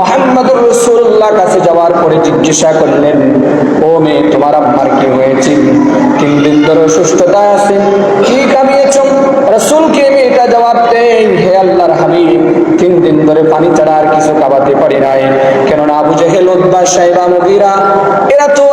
মোহাম্মদুর রসুল্লাহ কাছে যাওয়ার পরে জিজ্ঞাসা করলেন, ও মেয়ে, তোমার কি হয়েছে? তিন দিন ধরে অসুস্থতা আছে। কি কামিয়েছ? রসুলকে মেয়েটা জবাব দেন হে আল্লাহর তিন দিন ধরে পানি ছাড়া আর কিছু কাবাতে পারি নাই। কেননা আবু জেহেল উদ্বাস সাহেবা মুগিরা এরা তো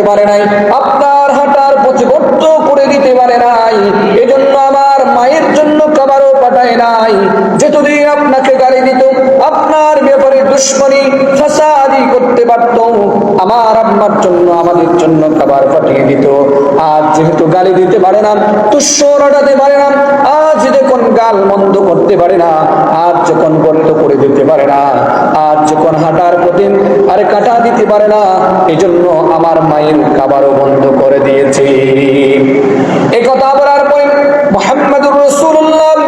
দিতে পারে নাই, আপনার হাঁটার পথে গর্ত করে দিতে পারে নাই, এজন্য আমার মায়ের জন্য খাবারও পাঠায় নাই। যে যদি আপনাকে গাড়ি দিত, আপনার ব্যাপারে দুশ্মনী, ফাসাদি করতে পারত। আমার আম্মার জন্য, আমাদের জন্য খাবার পাঠিয়ে দিত। আজ যেহেতু গালি দিতে পারে না তুষ্য রটাতে পারে না, আজ যখন গাল মন্দ করতে পারে না, আজ যখন গর্ত করে দিতে পারে না, আজ যখন হাঁটার প্রতি আরে কাটা দিতে পারে না এই জন্য আমার মায়ের খাবারও বন্ধ করে দিয়েছে। এই কথা বলার পরে মোহাম্মদুর রসুল্লাহ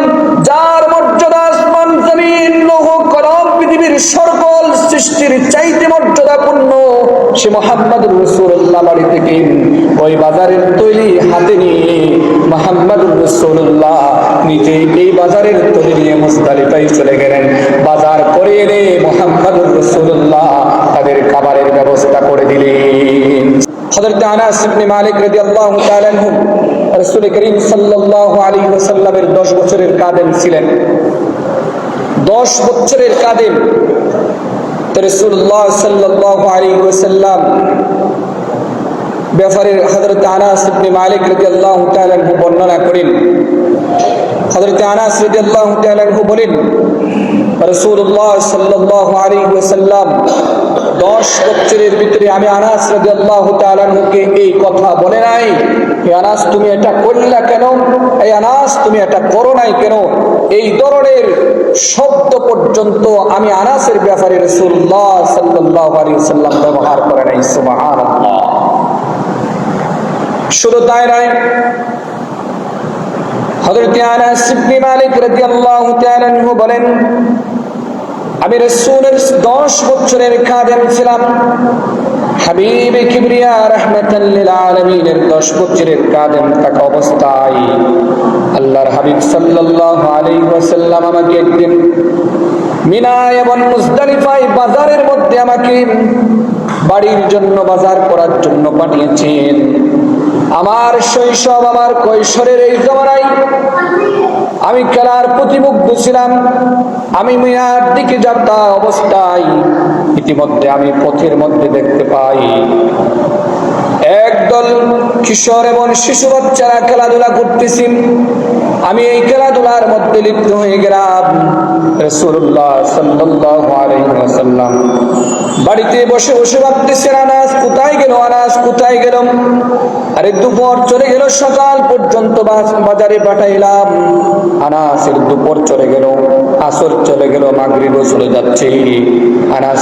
যার মর্যাদা আসমান, জমিন, লৌহ, কলম, পৃথিবীর সকল সৃষ্টির চাইতে মর্যাদাপূর্ণ সে মোহাম্মদুর রসুল্লাহ বাড়ি থেকে ওই বাজারের তৈরি হাতে নিয়ে মোহাম্মদুর রসুল্লাহ নিজেই এই বাজারের তৈরি নিয়ে মুস্তালিফাই চলে গেলেন। বাজার করে এনে মোহাম্মদুর রসুল্লাহ তাদের খাবারের ব্যবস্থা করে দিলেন। করিম সাল্লাল্লাহু আলাইহি ওয়াসাল্লামের 10 বছরের কাদেম ছিলেন। 10 বছরের কাদেম ইবনে মালিক বর্ণনা করেন। হযরত আনাস রাদিয়াল্লাহু তাআলা আনহু বলেন, রাসূলুল্লাহ সাল্লাল্লাহু আলাইহি ওয়াসাল্লাম 10 বছরের ভিতরে আমি আনাস রাদিয়াল্লাহু তাআলা আনহুকে এই কথা বলে নাই। আনাস, তুমি এটা করলা কেন? এই আনাস, তুমি এটা করো নাই কেন? এই ধরনের শব্দ পর্যন্ত আমি আনাসের ব্যাপারে আলাইহি ওয়াসাল্লাম ব্যবহার করে নাই শুধু তাই নয়, হযরত আনাস ইবনে মালিক রাদিয়াল্লাহু বলেন, আমি রাসূলের 10 বছরের খাদেম ছিলাম। হাবিব কিবরিয়া রহমাতাল্লিল আলামিনের 10 বছরের কাদেম থাকা অবস্থায় আল্লাহর হাবিব সাল্লাল্লাহু আলাইহি ওয়াসাল্লাম আমাকে একদিন মিনা এবং মুজদালিফায় বাজারের মধ্যে আমাকে বাড়ির জন্য বাজার করার জন্য পাঠিয়েছেন। আমার শৈশব, আমার কৈশোরের এই জমানায় আমি খেলার প্রতিমুগ্ধ ছিলাম আমি মিয়ার দিকে যাত্রা অবস্থায় ইতিমধ্যে আমি পথের মধ্যে দেখতে পাই। একদল কিশোর এবং শিশু বাচ্চারা খেলাধুলা করতেছি আমি এই খেলাধুলার মধ্যে লিপ্ত হয়ে গেলাম। বাড়িতে বসে বসে ভাবতেছেন আনাস, কোথায় গেল, আনাস, কোথায় গেল? আরে দুপুর চলে গেল, সকাল পর্যন্ত বাজারে পাঠাইলাম। আনাসের দুপুর চলে গেল, আসর চলে গেল, মাগরিবও চলে যাচ্ছে। আনাস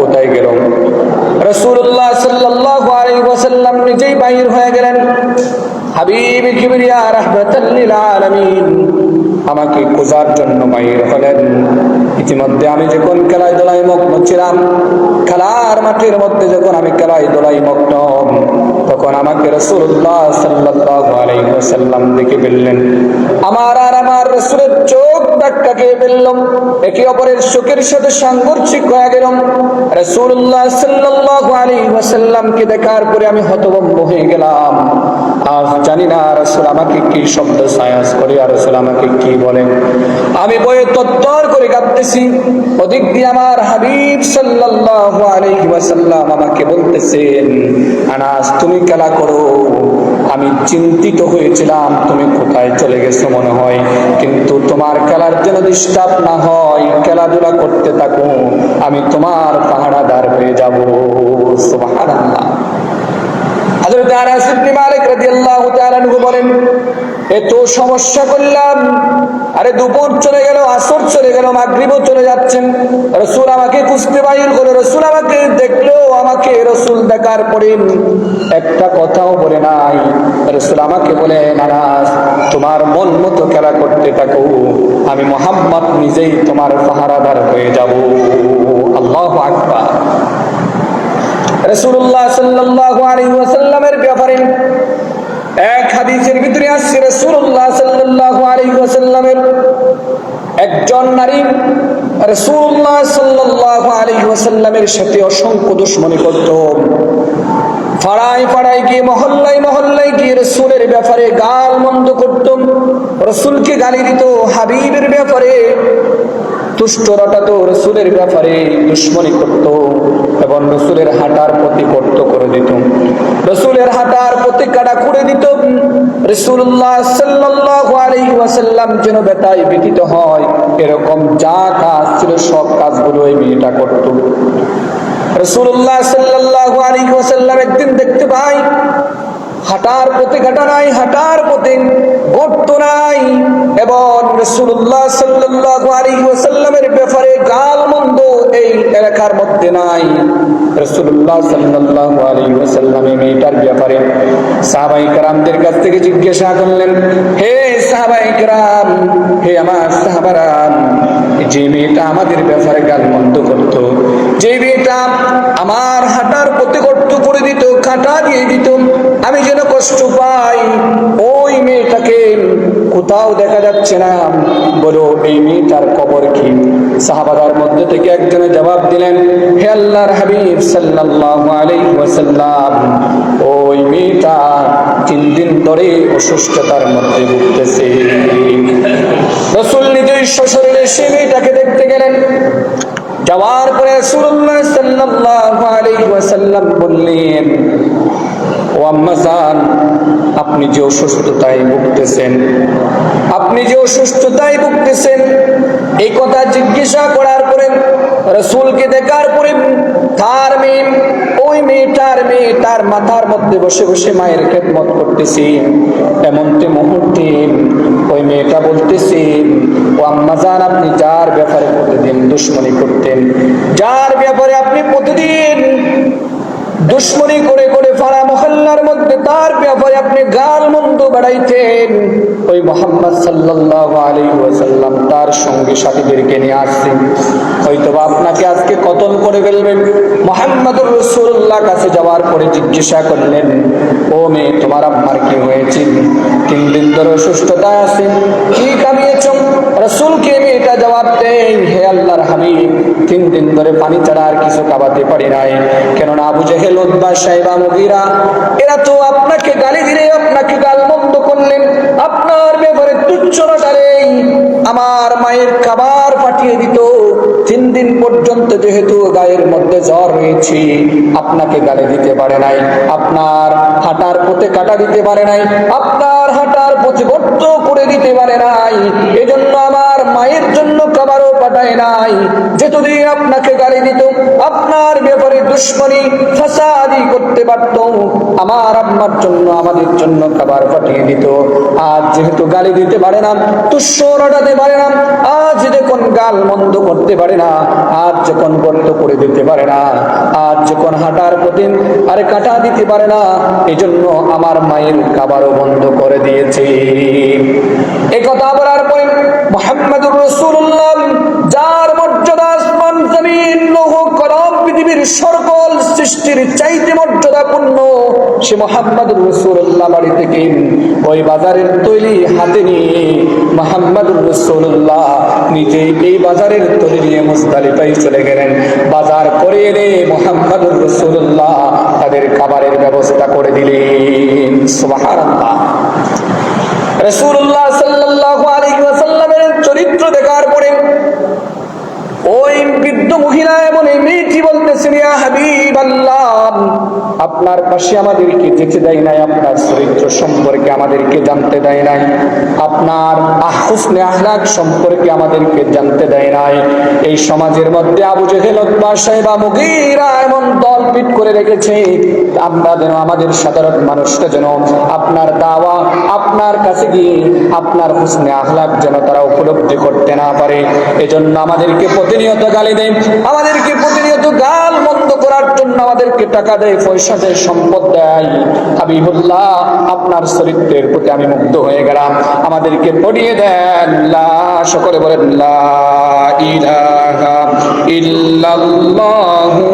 কোথায় গেল? রাসূলুল্লাহ সাল্লাল্লাহু নিজেই বাইর হয়ে গেলেন। আমাকে খোঁজার জন্য বাইর হলেন। ইতিমধ্যে আমি যখন খেলায় দোলাই মগ্ন ছিলাম, খেলার মাঠের মধ্যে যখন আমি খেলায় দোলাই মগ্ন, তখন আমাকে রসুল্লাহ ওয়াসাল্লাম দেখে ফেললেন আমার আর আমার রসুলের চোখ ধাক্কা খেয়ে ফেললাম একে অপরের চোখের সাথে সাংঘর্ষিক হয়ে গেলাম। রসুল্লাহ সাল্লাল্লাহু আলাইহি ওয়াসাল্লামকে দেখার পরে আমি হতভম্ব হয়ে গেলাম। জানি না রসুল আমাকে কি শব্দ সায়াস করে, আর আমাকে কি বলেন আমি বয়ে তত্তর করে কাঁদতেছি ওদিক দিয়ে আমার হাবিব সাল্লাল্লাহু আলাইহি ওয়াসাল্লাম আমাকে বলতেছেন, আনাস, তুমি খেলা করো। আমি চিন্তিত হয়েছিলাম, তুমি কোথায় চলে গেছো মনে হয়। কিন্তু তোমার খেলার যেন ডিস্টার্ব না হয়, খেলাধুলা করতে থাকো। আমি তোমার পাহাড়াদার হয়ে যাব। সুবহানাল্লাহ। হযরত আনাস ইবনে মালিক রাদিয়াল্লাহু তাআলা বলেন এত সমস্যা করলাম। আরে দুপুর চলে গেল, আসর চলে গেল, মাগরিবও চলে যাচ্ছেন। রসুল আমাকে খুঁজতে বাইর করে রসুল আমাকে দেখল, আমাকে রসুল দেখার পরে একটা কথাও বলে নাই। রসুল আমাকে বলে নানাস তোমার মন মতো খেলা করতে থাকো। আমি মোহাম্মদ নিজেই তোমার পাহারাদার হয়ে যাব। ব্যাপারে এক হাদিসের ভিতরে আসছে একজন নারী রসুল্লাহ আলাইহি ওয়াসাল্লামের সাথে অসংখ্য দুশ্মনী করত। পাড়ায় পাড়ায় গিয়ে, মহল্লায় মহল্লায় গিয়ে রসুলের ব্যাপারে গাল মন্দ করত। রসুলকে গালি দিত। হাবিবের ব্যাপারে তুষ্ট তো রসুলের ব্যাপারে দুশ্মনী করত এবং রসুলের হাঁটার প্রতি কর্ত করে দিত। রসুলের হাঁটার প্রতি কাটা করে দিত। রসুল্লাহ সাল্লাল্লাহু আলাইহি ওয়াসাল্লাম যেন বেটায় ব্যতীত হয়, এরকম যা কাজ ছিল সব কাজগুলো এই মেয়েটা করত। রসুল্লাহ সাল্লাল্লাহু আলাইহি ওয়াসাল্লাম একদিন দেখতে পাই হাঁটার পথে ঘাটা নাই, হাঁটার পথে গর্ত নাই। এবং রসুল্লাহ ব্যাপারে গাল মন্দ এই এলাকার মধ্যে নাই। আমার আমাদের ব্যাপারে গাল যে মেয়েটা আমার হাঁটার পথে কর্ত করে দিত, কাটা দিয়ে দিত কষ্ট পাই ওই মেয়েটাকে কোথাও দেখা যাচ্ছে না। বলো, এই মেয়েটার কবর কি? সাহাবাদার মধ্যে থেকে একজনে জবাব দিলেন, হে আল্লাহর হাবিব সাল্লাল্লাহু আলাইহি ওয়াসাল্লাম, ওই মেয়েটা তিন দিন ধরে অসুস্থতার মধ্যে ভুগতেছে। রসুল নিজের শ্বশুরের সে মেয়েটাকে দেখতে গেলেন। যাওয়ার পরে রাসূলুল্লাহ সাল্লাল্লাহু ওয়াসাল্লাম বললেন, ও আম্মা জান, আপনি যে অসুস্থতায় ভুগতেছেন, আপনি যে অসুস্থতায় ভুগতেছেন, এই কথা জিজ্ঞাসা করার পরে রসুলকে দেখার পরে তার মেয়ে, ওই মেয়েটার মেয়ে তার মাথার মধ্যে বসে বসে মায়ের খেদমত করতেছি। এমনটি মুহূর্তে ওই মেয়েটা বলতেছি, ও আম্মাজান আপনি যার ব্যাপারে প্রতিদিন দুশ্মনী করতেন, যার ব্যাপারে আপনি প্রতিদিন দুশ্মনী করে করে ফাড়া মহল্লার মধ্যে তার ব্যাপারে আপনি গাল মন্দ বাড়াইতেন। ওই মোহাম্মদ সাল্লাল্লাহু আলাইহি ওয়াসাল্লাম তার সঙ্গে সাথীদেরকে নিয়ে আসছেন। হয়তো বা আপনাকে আজকে কতল করে ফেলবেন। মোহাম্মদুর রসুল্লাহ কাছে যাওয়ার পরে জিজ্ঞাসা করলেন, ও মেয়ে, তোমার আম্মার কি হয়েছে? তিন দিন ধরে অসুস্থতায় আছে কি কামিয়েছ? রসুলকে মেয়েটা জবাব দেন হে আল্লাহর হাবিব, তিন দিন ধরে পানি ছাড়া কিছু খাওয়াতে পারি নাই। কেননা আবু জেহেল উদ্বা সাহেবা মুগিরা, এরা তো আপনাকে গালি দিলে আপনাকে গাল মন্দ করলেন। আপনার ব্যাপারে তুচ্ছ নটারেই আমার মায়ের খাবার পাঠিয়ে দিত। তিন দিন পর্যন্ত যেহেতু গায়ের মধ্যে জ্বর রয়েছে, আপনাকে গালি দিতে পারে নাই। আপনার হাঁটার পথে কাটা দিতে পারে নাই। আপনার হাঁটার পথে গর্ত করে দিতে পারে নাই। এজন্য আমার মায়ের জন্য খাবারও পাঠায় নাই। যেতদিন আপনাকে গালি দিত, আপনার ব্যাপারে দুশ্মনী, ফাসাদি করতে পারত। আমার আম্মার জন্য, আমাদের জন্য খাবার পাঠিয়ে দিত। আজ যেহেতু গালি দিতে পারে না তুষ্য রটাতে পারে না, আজ যখন গাল মন্দ করতে পারে না, আজ যখন গর্ত করে দিতে পারে না, আজ যখন হাঁটার প্রতি আরে কাটা দিতে পারে না, এজন্য আমার মায়ের খাবারও বন্ধ করে দিয়েছে। এ কথা বলার পরে মোহাম্মদুর রসুল্লাহ যার মর্যাদা আসমান জমিন লৌহ কলম পৃথিবীর সকল সৃষ্টির চাইতে মর্যাদাপূর্ণ সে মোহাম্মদুর রসুল্লাহ বাড়ি থেকে ওই বাজারের তৈরি হাতে নিয়ে মোহাম্মদুর রসুল্লাহ নিজে এই বাজারের তৈরি নিয়ে মুস্তালিফাই চলে গেলেন। বাজার করে এনে মোহাম্মদুর রসুল্লাহ তাদের খাবারের ব্যবস্থা করে দিলেন। সুবহানাল্লাহ। রসুল্লাহ সাল্লাল্লাহু আলাইহি ওয়াসাল্লামের চরিত্র দেখার পরে ওই বৃদ্ধ মহিলা এমন এই মেয়েটি আপনার পাশে আমাদেরকে যেতে দেয় নাই, আপনার চরিত্র সম্পর্কে আমাদেরকে জানতে দেয় নাই, আপনার আহসনে সম্পর্কে আমাদেরকে জানতে দেয় নাই। এই সমাজের মধ্যে আবু জেহেল সাহেবা, মুগীরা এমন দল পিট করে রেখেছে, আমরা যেন আমাদের সাধারণ মানুষটা যেন আপনার দাওয়া, আপনার কাছে গিয়ে আপনার হুসনে আহলাক যেন তারা উপলব্ধি করতে না পারে। এজন্য আমাদেরকে প্রতিনিয়ত প্রতিনিয়ত গালি দেয়। আমাদেরকে প্রতিনিয়ত গাল বন্ধ করার জন্য আমাদেরকে টাকা দেয়, পয়সা দেয়, সম্পদ দেয়। আমি হাবিবুল্লাহ, আপনার চরিত্রের প্রতি আমি মুগ্ধ হয়ে গেলাম। আমাদেরকে পড়িয়ে দেন। সকলে বলেন ইহু ইলাহা ইল্লাল্লাহু